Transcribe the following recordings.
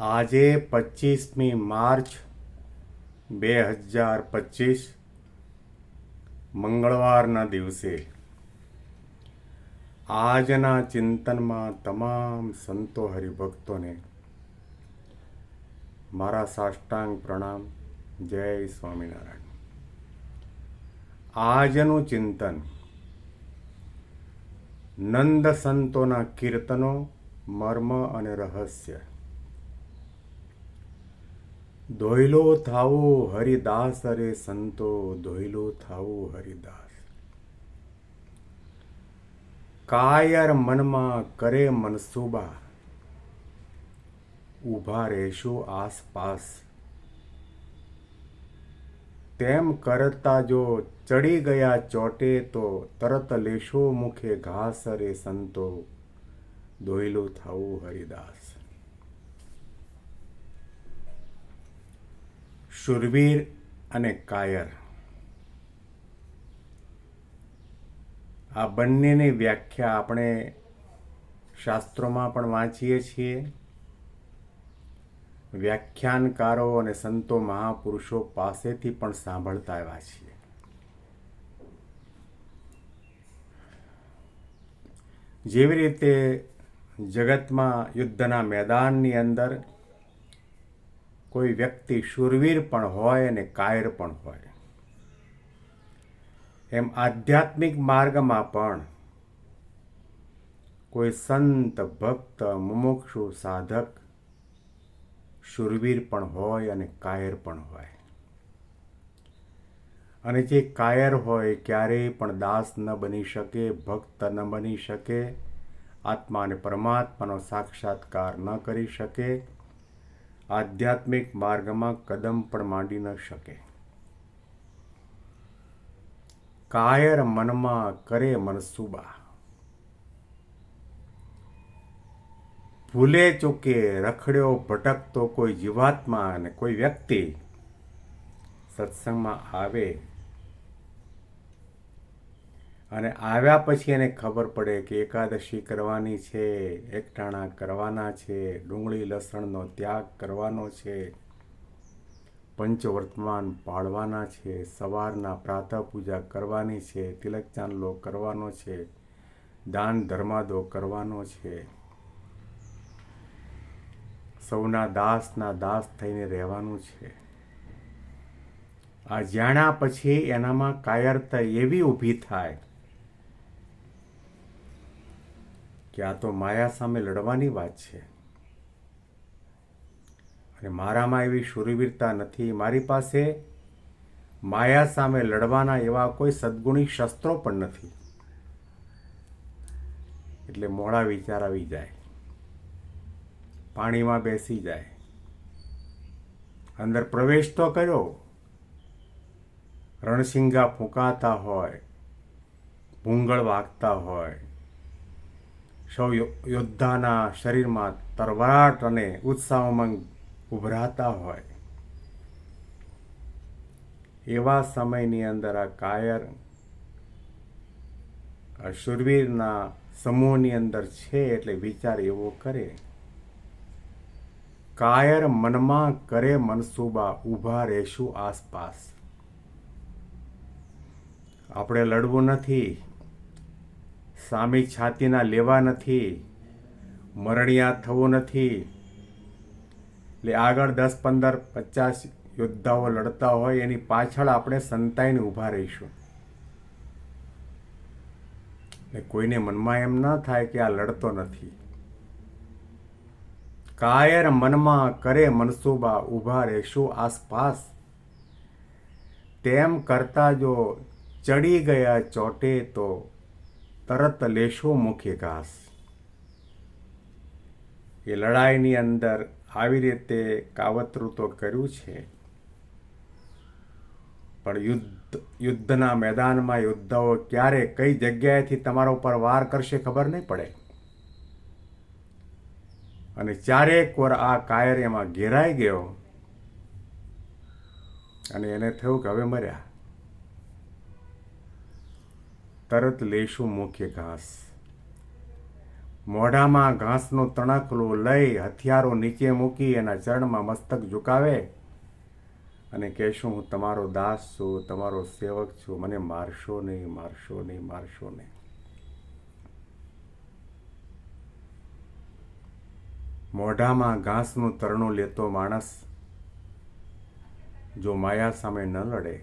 આજે પચીસમી માર્ચ બે હજાર પચીસ, મંગળવારના દિવસે. આજના ચિંતનમાં તમામ સંતો હરિભક્તોને મારા સાષ્ટાંગ પ્રણામ. જય સ્વામિનારાયણ. આજનું ચિંતન નંદ સંતોના કીર્તનો, મર્મ અને રહસ્ય. દોયલો થાવો હરિદાસ, અરે સંતો દોયલો થાવો હરિદાસ. કાયર મનમાં કરે મનસુબા. ઊભા રહેશો આસપાસ. તેમ કરતા જો ચડી ગયા ચોટે તો તરત લેશો મુખે ઘાસ, અરે સંતો દોયલો થાવું હરિદાસ. શુરવીર અને કાયર. આ બંનેની વ્યાખ્યા આપણે શાસ્ત્રોમાં પણ વાંચીએ છીએ. વ્યાખ્યાનકારો અને સંતો મહાપુરુષો પાસેથી પણ સાંભળતા આવ્યા છીએ. જેવી રીતે જગતમાં યુદ્ધના મેદાનની અંદર કોઈ વ્યક્તિ શૂરવીર પણ હોય અને કાયર પણ હોય. એમ આધ્યાત્મિક માર્ગમાં પણ કોઈ સંત, ભક્ત, મુમુક્ષુ, સાધક શૂરવીર પણ હોય અને કાયર પણ હોય. અને જે કાયર હોય ક્યારેય પણ દાસ ન બની શકે, ભક્ત ન બની શકે, આત્મા અને પરમાત્માનો સાક્ષાત્કાર ન કરી શકે આધ્યાત્મિક માર્ગમાં કદમ પણ માંડી ન શકે. કાયર મનમાં કરે મનસુબા. ભૂલે ચૂકે રખડ્યો ભટકતો કોઈ જીવાત્મા અને કોઈ વ્યક્તિ સત્સંગમાં આવે અને આવ્યા પછી એને ખબર પડે કે એકાદશી કરવાની છે, એકટાણા કરવાના છે, ડુંગળી લસણનો ત્યાગ કરવાનો છે, પંચવર્તમાન પાળવાના છે, સવારના પ્રાતઃ પૂજા કરવાની છે, તિલક ચાંદલો કરવાનો છે, દાન ધર્માદો કરવાનો છે. સૌના દાસના દાસ થઈને રહેવાનું છે. આ જાણ્યા પછી એનામાં કાયરતા એવી ઊભી થાય કે આ તો માયા સામે લડવાની વાત છે. અને મારામાં એવી શુરવીરતા નથી. મારી પાસે માયા સામે લડવાના એવા કોઈ સદગુણી શસ્ત્રો પણ નથી. એટલે મોડા વિચાર આવી જાય. પાણીમાં બેસી જાય. અંદર પ્રવેશ તો કર્યો. રણસિંગા ફૂંકાતા હોય, ભૂંગળ વાગતા હોય સૌ યોદ્ધાના શરીરમાં તરવાટ અને ઉત્સાહ ઉમંગ ઉભરાતા હોય. એવા સમયની અંદર આ કાયર શુરવીરના સમૂહની અંદર છે એટલે વિચાર એવો કરે. કાયર મનમાં કરે મનસુબા ઊભા રહેશું આસપાસ. આપણે લડવું નથી. સામી છાતીના લેવા નથી, મરણિયા થવું નથી. એટલે આગળ દસ, પંદર, પચાસ યોદ્ધાઓ લડતા હોય, એની પાછળ આપણે સંતાઈને ઊભા રહીશું. એટલે કોઈને મનમાં એમ ન થાય કે આ લડતો નથી. કાયર મનમાં કરે મનસુબા ઊભા રહેશું આસપાસ. તેમ કરતા જો ચડી ગયા ચોટે તો તરત લેશો, મુખ્ય ઘાસ. એ લડાઈની અંદર આવી રીતે કાવતરું તો કર્યું છે. પણ યુદ્ધ, યુદ્ધના મેદાનમાં યોદ્ધાઓ ક્યારે, કઈ જગ્યાએથી તમારા ઉપર વાર કરશે ખબર નહીં પડે. અને ચારેક વાર આ કાયર એમાં ઘેરાઈ ગયો. અને એને થયું કે હવે મર્યા. તરત લેશું મુખ્ય ઘાસ. મોઢામાં ઘાસનો તણકલું લઈ હથિયારો નીચે મૂકી એના ચરણમાં મસ્તક ઝુકાવે અને કહેશું, હું તમારો દાસ છું, તમારો સેવક છું. મને મારશો નહીં મારશો નહીં મારશો નહીં. મોઢામાં ઘાસનું તરણું લેતો માણસ જો માયા સામે ન લડે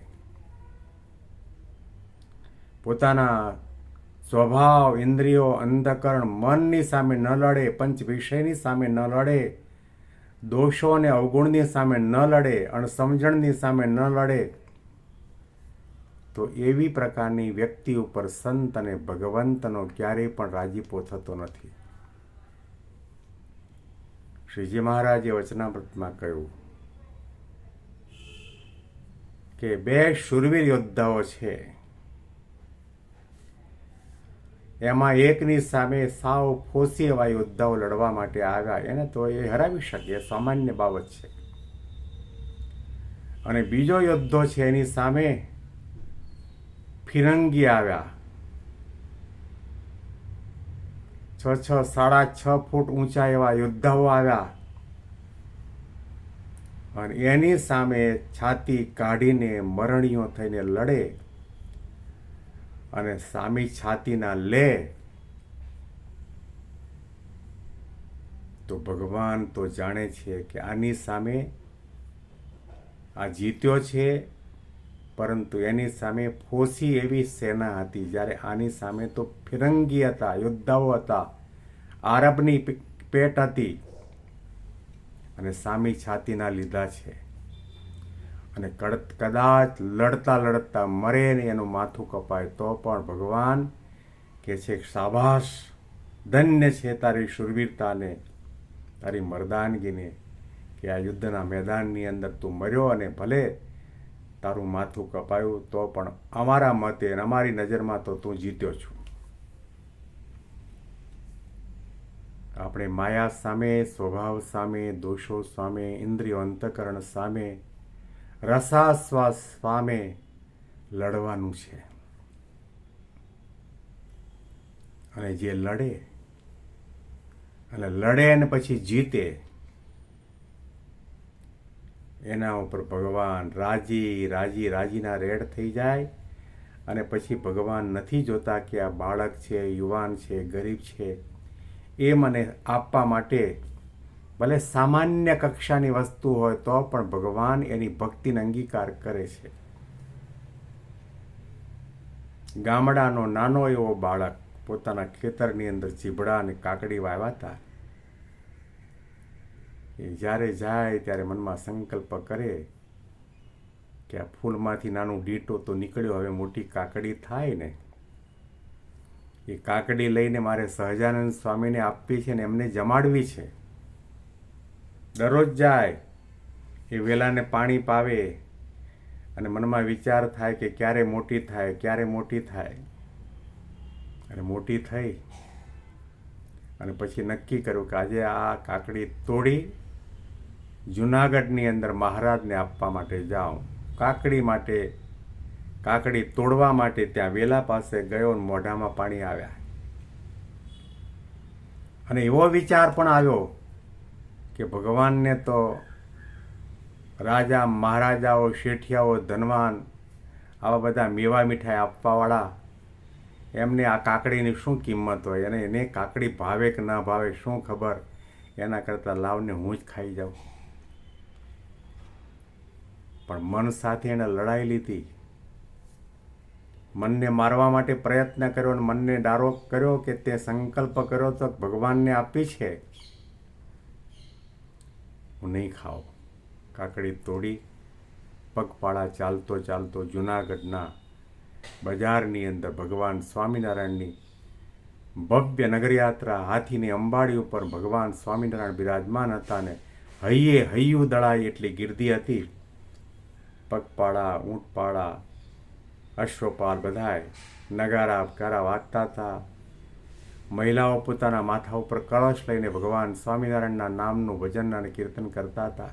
પોતાના સ્વભાવ, ઇન્દ્રિયો, અંધકરણ, મનની સામે ન લડે પંચ વિષયની સામે ન લડે દોષો અને અવગુણની સામે ન લડે, અણસમજણની સામે ન લડે, તો એવી પ્રકારની વ્યક્તિ ઉપર સંત અને ભગવંતનો ક્યારેય પણ રાજીપો થતો નથી. શ્રીજી મહારાજે વચનામૃતમાં કહ્યું કે બે શુરવીર યોદ્ધાઓ છે. એમાં એકની સામે સાવ ફોસી એવા યોદ્ધાઓ લડવા માટે આવ્યા. એને તો એ હરાવી શકે સામાન્ય બાબત છે. અને બીજો યોદ્ધો છે, એની સામે ફિરંગી આવ્યા. છ છ, સાડા છ ફૂટ ઊંચા એવા યોદ્ધાઓ આવ્યા. અને એની સામે છાતી કાઢીને મરણીઓ થઈને લડે. અને સામી છાતીના લે. તો ભગવાન તો જાણે છે કે આની સામે આ જીત્યો છે, પરંતુ એની સામે ફોસી એવી સેના હતી જ્યારે આની સામે તો ફિરંગી હતા, યોદ્ધાઓ હતા, આરબની પેટ હતી અને સામી છાતીના લીધા છે. અને કદાચ લડતા લડતા મરે ને એનું માથું કપાય તો પણ ભગવાન કે છે શાબાશ. ધન્ય છે તારી શુરવીરતાને, તારી મર્દાનગીને કે આ યુદ્ધના મેદાનની અંદર તું મર્યો અને ભલે તારું માથું કપાયું તો પણ અમારા મતે અમારી નજરમાં તો તું જીત્યો છું. આપણે માયા સામે, સ્વભાવ સામે, દોષો સામે, ઇન્દ્રિયો અંતકરણ સામે રસાસ્વાસ સામે લડવાનું છે. અને જે લડે, અને લડે અને પછી જીતે, એના ઉપર ભગવાન રાજી રાજી, રાજીના રેડ થઈ જાય અને પછી ભગવાન નથી જોતા કે આ બાળક છે, યુવાન છે, ગરીબ છે, એ મને આપવા માટે ભલે સામાન્ય કક્ષાની વસ્તુ હોય તો પણ ભગવાન એની ભક્તિને અંગીકાર કરે છે. ગામડાનો નાનો એવો બાળક પોતાના ખેતરની અંદર ચીભડા અને કાકડી વાવ્યા એ જ્યારે જાય ત્યારે મનમાં સંકલ્પ કરે કે આ ફૂલમાંથી નાનું ડીટો તો નીકળ્યો, હવે મોટી કાકડી થાય ને. એ કાકડી લઈને મારે સહજાનંદ સ્વામીને આપવી છે ને એમને જમાડવી છે. દરરોજ જાય એ વેલાને પાણી પાવે અને મનમાં વિચાર થાય કે ક્યારે મોટી થાય, ક્યારે મોટી થાય. અને મોટી થઈ અને પછી નક્કી કર્યું કે આજે આ કાકડી તોડી જુનાગઢની અંદર મહારાજને આપવા માટે જાઉં. કાકડી માટે, કાકડી તોડવા માટે ત્યાં વેલા પાસે ગયો મોઢામાં પાણી આવ્યા. અને એવો વિચાર પણ આવ્યો કે ભગવાનને તો રાજા, મહારાજાઓ, શેઠિયાઓ, ધનવાન, આવા બધા મેવા મીઠાઈ આપવાવાળા, એમને આ કાકડીની શું કિંમત હોય? અને એને કાકડી ભાવે કે ના ભાવે શું ખબર? એના કરતાં લાવને હું જ ખાઈ જાઉં. પણ મન સાથે એણે લડાઈ લીધી. મનને મારવા માટે પ્રયત્ન કર્યો અને મનને ડારો કર્યો કે તે સંકલ્પ કર્યો તો ભગવાનને આપી છે. હું નહીં ખાઉં. કાકડી તોડી, પગપાળા ચાલતો ચાલતો જુનાગઢના બજારની અંદર ભગવાન સ્વામિનારાયણની ભવ્ય નગરયાત્રા હાથીની અંબાડી ઉપર ભગવાન સ્વામિનારાયણ બિરાજમાન હતા ને હૈયે હૈયું દળાય એટલી ગીર્દી હતી. પગપાળા, ઊંટપાળા અશ્વપાલ બધાય નગારા ગારા વાગતા હતા. મહિલાઓ પોતાના માથા ઉપર કળશ લઈને ભગવાન સ્વામિનારાયણના નામનું ભજન અને કીર્તન કરતા હતા.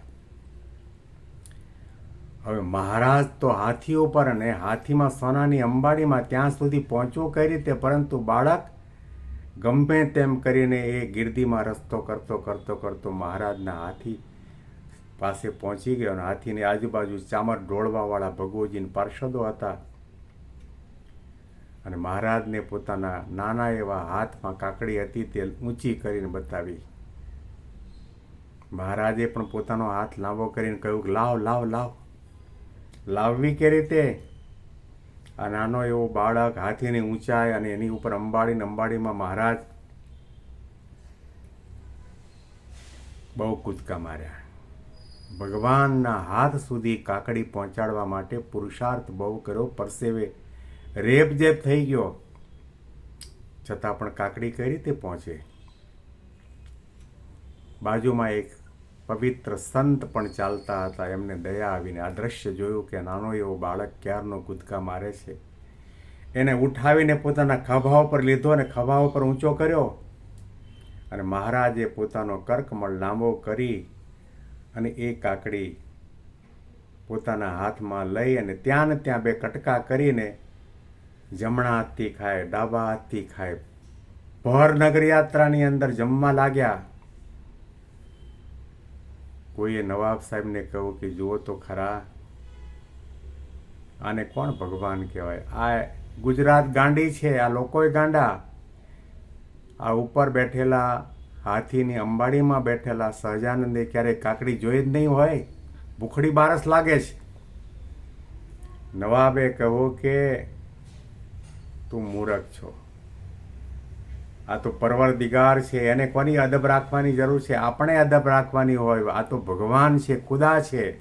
હવે મહારાજ તો હાથી ઉપર અને હાથીમાં સોનાની અંબાડીમાં ત્યાં સુધી પહોંચવું કઈ રીતે? પરંતુ બાળક ગમે તેમ કરીને એ ગીરદીમાં રસ્તો કરતો કરતો કરતો મહારાજના હાથી પાસે પહોંચી ગયો અને હાથીની આજુબાજુ ચામર ઢોળવાવાળા ભગવજીને પાર્ષદો હતા. અને મહારાજને પોતાના નાના એવા હાથમાં કાકડી હતી તે ઊંચી કરીને બતાવી. મહારાજે પણ પોતાનો હાથ લાંબો કરીને કહ્યું કે લાવ લાવ લાવ. લાવવી કે રીતે? આ નાનો એવો બાળક હાથીની ઊંચાઈ અને એની ઉપર અંબાડીને અંબાડીમાં મહારાજ બહુ કૂદકા માર્યા. ભગવાનના હાથ સુધી કાકડી પહોંચાડવા માટે પુરુષાર્થ બહુ કર્યો. પરસેવે રેપ જેપ થઈ ગયો, છતાં પણ કાકડી કઈ રીતે પહોંચે? બાજુમાં એક પવિત્ર સંત પણ ચાલતા હતા, એમને દયા આવીને આ દ્રશ્ય જોયું કે નાનો એવો બાળક ક્યારનો કૂદકા મારે છે? એને ઉઠાવીને પોતાના ખભા ઉપર લીધો અને ખભા ઉપર ઊંચો કર્યો અને મહારાજે પોતાનો કર્કમળ લાંબો કરી અને એ કાકડી પોતાના હાથમાં લઈ અને ત્યાં ને ત્યાં બે કટકા કરીને જમણા હાથથી ખાય ડાબા હાથથી ખાય. ભર નગર યાત્રાની અંદર જમવા લાગ્યા. કોઈએ નવાબ સાહેબને કહ્યું કે, જુઓ તો ખરા, આને કોણ ભગવાન કહેવાય? આ ગુજરાત ગાંડી છે, આ લોકોય ગાંડા. આ ઉપર બેઠેલા હાથીની અંબાડીમાં બેઠેલા સહજાનંદે ક્યારેય કાકડી જોઈ જ નહીં હોય. ભૂખડી બારસ લાગે છે. નવાબે કહ્યું કે તું મૂરખ છો. આ તો પરવરદિગાર છે, એને કોની અદબ રાખવાની જરૂર છે? આપણે અદબ રાખવાની હોય, આ તો ભગવાન છે, ખુદા છે.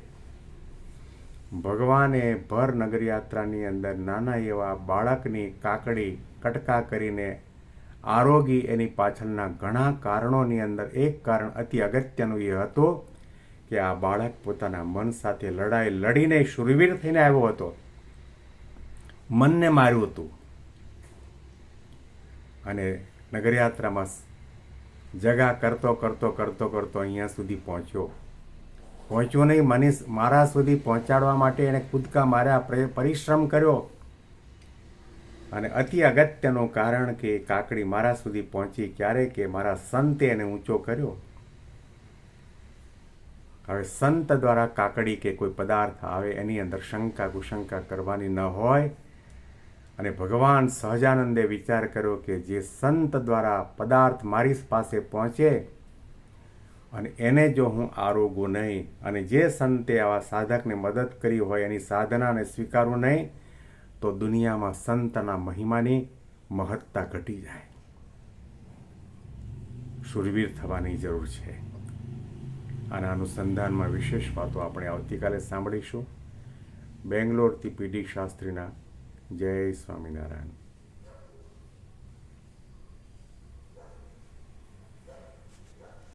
ભગવાને ભર નગર યાત્રાની અંદર નાના એવા બાળકની કાકડી કટકા કરીને આરોગી એની પાછળના ઘણા કારણોની અંદર, એક કારણ અતિ અગત્યનું એ હતું કે આ બાળક પોતાના મન સાથે લડાઈ લડીને શુરવીર થઈને આવ્યો હતો. મનને માર્યું હતું. અને નગરયાત્રામાં જગા કરતો કરતો કરતો કરતો અહીંયા સુધી પહોંચ્યો. પહોંચ્યો નહીં, મને મારા સુધી પહોંચાડવા માટે એણે કૂદકા માર્યા પરિશ્રમ કર્યો. અને અતિ અગત્યનું કારણ કે કાકડી મારા સુધી પહોંચી ક્યારે કે મારા સંતે એને ઊંચો કર્યો. હવે સંત દ્વારા કાકડી કે કોઈ પદાર્થ આવે, એની અંદર શંકા કુશંકા કરવાની ન હોય અને ભગવાન સહજાનંદે વિચાર કર્યો કે જે સંત દ્વારા પદાર્થ મારી પાસે પહોંચે અને એને જો હું આરોગું નહીં અને જે સંતે આવા સાધકને મદદ કરી હોય એની સાધનાને સ્વીકારું નહીં, તો દુનિયામાં સંતના મહિમાની મહત્તા ઘટી જાય. શુરવીર થવાની જરૂર છે. આના અનુસંધાનમાં વિશેષ વાતો આપણે આવતીકાલે સાંભળીશું. બેંગ્લોરથી પીડી શાસ્ત્રીના જય સ્વામિનારાયણ.